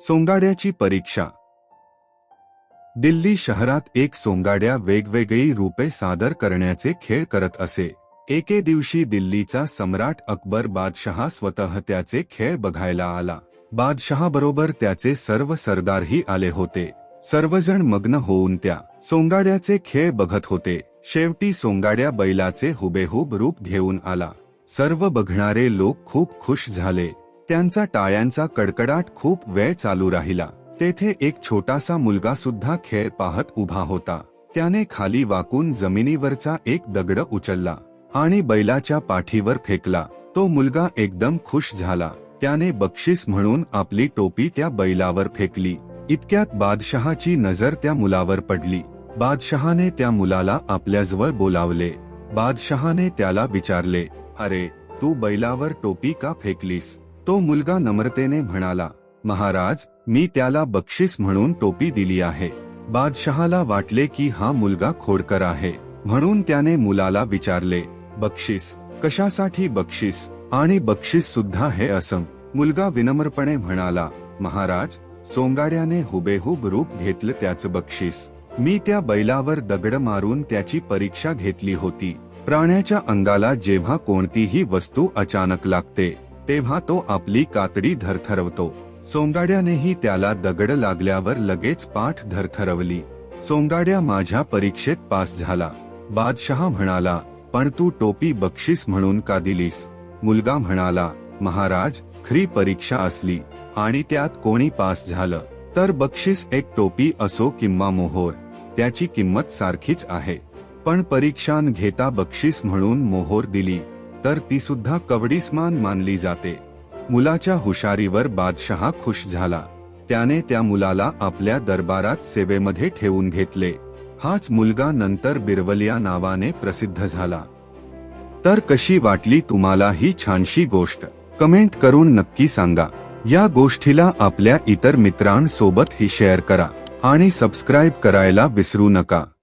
सोंगाड्याची परीक्षा. दिल्ली शहरात एक सोंगाड्या वेगवेगळी रूपे सादर करण्याचे खेळ करत असे. एके दिवशी दिल्लीचा सम्राट अकबर बादशहा स्वतः त्याचे खेळ बघायला आला. बादशहाबरोबर त्याचे सर्व सरदारही आले होते. सर्वजण मग्न होऊन त्या सोंगाड्याचे खेळ बघत होते. शेवटी सोंगाड्या बैलाचे हुबेहूब रूप घेऊन आला. सर्व बघणारे लोक खूप खुश झाले. त्यांचा टाळ्यांचा कडकडाट खूप वेळ चालू राहिला. तेथे एक छोटासा मुलगा सुद्धा खेळ पाहत उभा होता. त्याने खाली वाकून जमिनीवरचा एक दगड उचलला आणि बैलाच्या पाठीवर फेकला. तो मुलगा एकदम खुश झाला. त्याने बक्षीस म्हणून आपली टोपी त्या बैलावर फेकली. इतक्यात बादशहाची नजर त्या मुलावर पडली. बादशहाने त्या मुलाला आपल्याजवळ बोलावले. बादशहाने त्याला विचारले अरे तू बैलावर टोपी का फेकलीस? तो मुलगा नम्रतेने म्हणाला महाराज मी त्याला बक्षीस म्हणून टोपी दिली आहे. बादशहाला वाटले की हा मुलगा खोडकर आहे. म्हणून त्याने मुलाला विचारले बक्षीस कशासाठी बक्षीस? आणि बक्षीस सुद्धा हे असं. मुलगा विनम्रपणे म्हणाला महाराज सोंगाड्याने हुबेहूब रूप घेतलं त्याचं बक्षीस. मी त्या बैलावर दगड मारून त्याची परीक्षा घेतली होती. प्राण्याच्या अंगाला जेव्हा कोणतीही वस्तू अचानक लागते तेव्हा तो आपली कातडी धरथरवतो. सोंगाड्यानेही त्याला दगड लागल्यावर लगेच पाठ धरथरवली. सोंगाड्या माझ्या परीक्षेत पास झाला. बादशहा म्हणाला पण तू टोपी बक्षीस म्हणून का दिलीस? मुलगा म्हणाला महाराज खरी परीक्षा असली आणि त्यात कोणी पास झालं तर बक्षीस एक टोपी असो किंवा मोहोर त्याची किंमत सारखीच आहे. पण परीक्षान घेता बक्षीस म्हणून मोहोर दिली तर ती सुद्धा कवडीसमान मानली जाते. मुलाच्या हुशारीवर बादशहा खुश झाला. त्याने त्या मुलाला आपल्या दरबारात सेवेमध्ये ठेवून घेतले. हाच मुलगा नंतर बिरवलिया नावाने प्रसिद्ध झाला. तर कशी वाटली तुम्हाला ही छानशी गोष्ट? कमेंट करून नक्की सांगा. या गोष्टीला आपल्या इतर मित्रांसोबत ही शेअर करा. आणि सबस्क्राईब करायला विसरू नका.